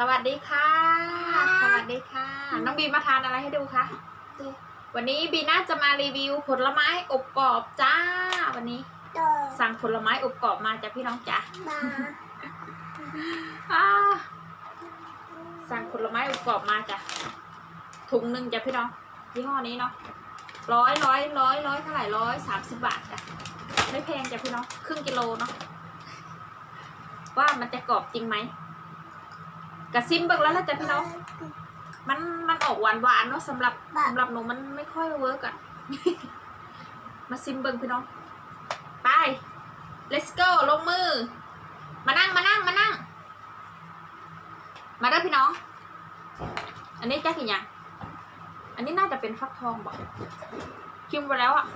สวัสดีค่ะ สวัสดีค่ะ น้องบีมาทานอะไรให้ดูคะวันนี้บีน่าจะมารีวิวผลไม้อบกรอบจ้า วันนี้ต่อสั่งผลไม้อบกรอบมาจากพี่น้องจ๋ามาอ่าสั่งผลไม้อบกรอบมาจ้ะถุงหนึ่งจ้ะพี่น้องยี่ห้อนี้เนาะร้อยร้อยร้อยร้อยเท่าไหร่ร้อยสามสิบบาทจ้ะไม่แพงจ้ะพี่น้องครึ่งกิโลเนาะว่ามันจะกรอบจริงไหม กระซิมเบิกแล้วละจ้ะพี่น้อง มันมันออกหวานหวานๆเนาะสำหรับสำหรับหนูมันไม่ค่อยเวิร์กอะมาซิมเบิงพี่น้อง ไป let's go ลงมือ มานั่งมานั่งมานั่ง มาเด้อพี่น้อง อันนี้แจ๊กกี่อย่างอันนี้น่าจะเป็นฟักทองบอกคิมไปแล้วอะ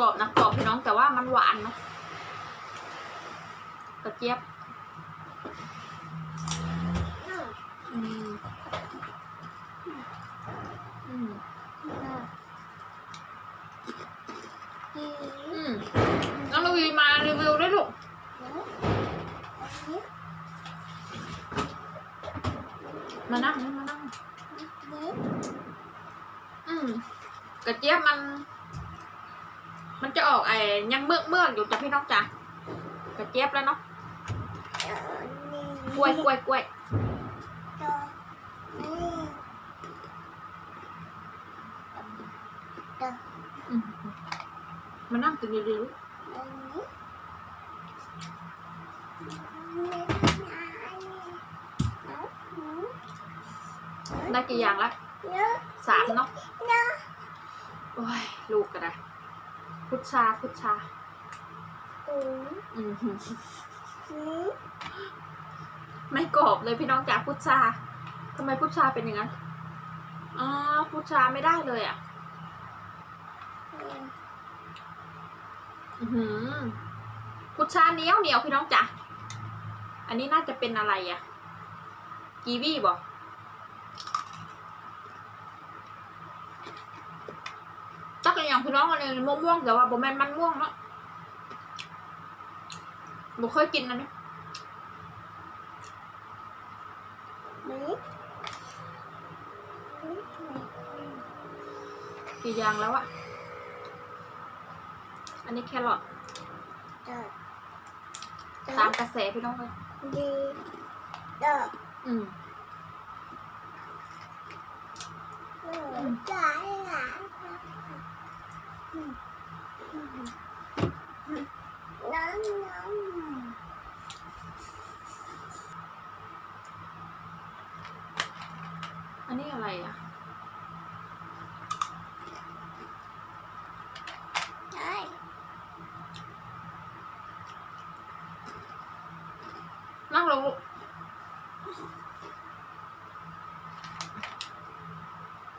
กรอบนะกรอบพี่น้องแต่ว่ามันหวานเนาะกระเจี๊ยบอืมอืมอืมน้องลูวีมารีวิวด้วยลูกมานั่งมานั่งอืมกระเจี๊ยบมัน มันจะออกไอ้ยังเมื่อเมื่ออยู่จ้ะพี่น้องจ้ะกระเจี๊ยบแล้วเนาะกล้วยกล้วยกล้วยมมานั่งกินดีๆลูกได้กี่อย่างละสามเนาะ โอ้ย ลูกก็ได้ พุชชาพุชชาอืมไม่กรอบเลยพี่น้องจ๋าพุชชาทำไมพุชชาเป็นอย่างนั้นอ๋อพุชชาไม่ได้เลยอะอือหือพุชาเหนียวเหนียวพี่น้องจ๋าอันนี้น่าจะเป็นอะไรอะ่ะ กีวีบอกจักร อย่างพี่น้องอันนี้ม่วงม่วงๆแต่ว่าบ่แม่นมันม่วงเนาะบ่เคยกินอันนี้กี่อย่างแล้วอะอันนี้แครอทตามกระแสพี่น้องเลยดีดอกอืมจ่ายหลาน น้ำน้ำอันนี้อะไรอะ ใช่นั่งลงลูก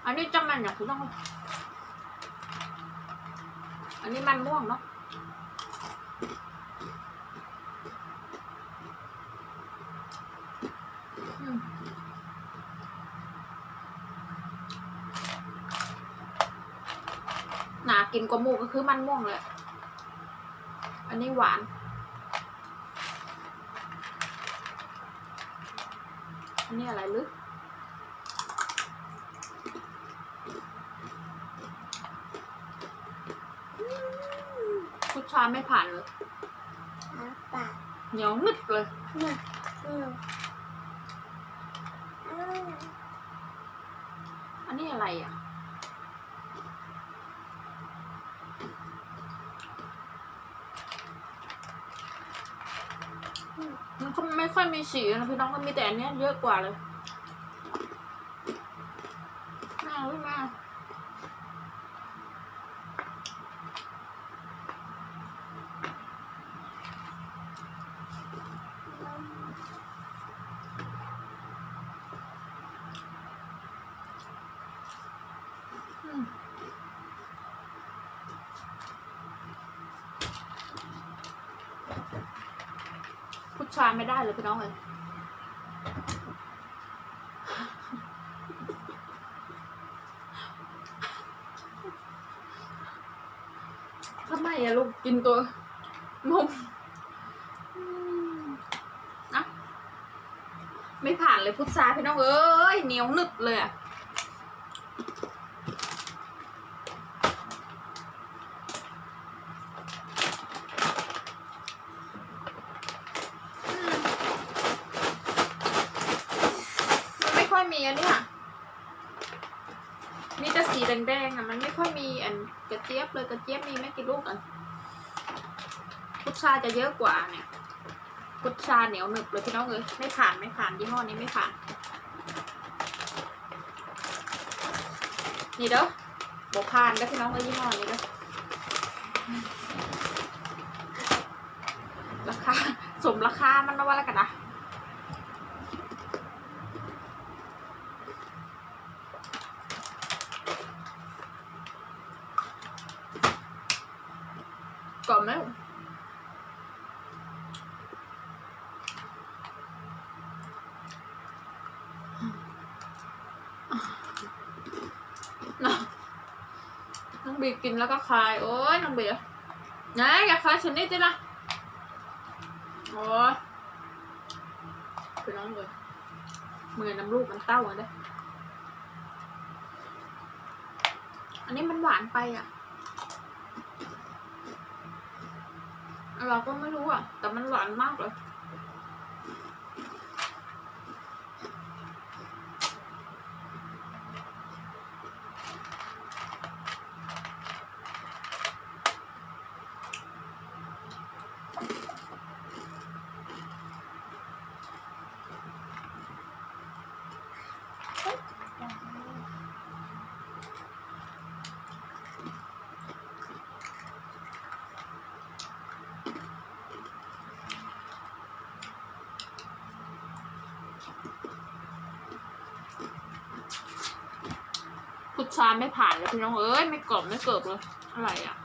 อันนี้จำมันอย่างคุณต้อง อันนี้มันม่วงเนาะหนากินกว่าหมูก็คือมันม่วงเลย อันนี้หวาน อันนี้อะไรลึกผู้ ชายไม่ผ่านเลยน้ำปากเหนียวนึดเลยอืมอืมอืมอันนี้อะไรอะ มันก็ไม่ค่อยมีสีนะพี่น้องมันมีแต่อันเนี้ยเยอะกว่าเลย พูดชาไม่ได้เลยพี่น้องเลยทำไมอะลูกกินตัวนมอะไม่ผ่านเลยพุทราพี่น้องเอ้ยเหนียวหนึบเลยอะ มีอันนี้ค่ะมีแต่สีแดงๆอะมันไม่ค่อยมีอันกระเจี๊ยบเลยกระเจี๊ยบมีไม่กี่ลูกอะพุทราจะเยอะกว่าเนี่ยพุทราเหนียวหนึบเลยพี่น้องเอ้ยไม่ผ่านไม่ผ่านยี่ห้อนี้ไม่ผ่าน นี่เด้อบอกผ่านก็พี่น้องเอ้ยยี่ห้อนี้เด้อราคาสมราคามันนะว่าแล้วกันนะ กรอบไหมน้องน้องบีกินแล้วก็คลายโอ้ยน้องบีไหนอยากคายชนิดดินะโอ้ยไปน้องเลยเมือน้ำลูกมันเต้าอะเด้ออันนี้มันหวานไปอะ เราก็ไม่รู้อะ แต่มันหวานมากเลย พุทราไม่ผ่านเลยพี่น้องเอ้ยไม่กรอบไม่เกิบเลยอะไรอะ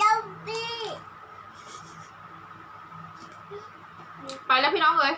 ดอบบี้ไปแล้วพี่น้องเอ้ย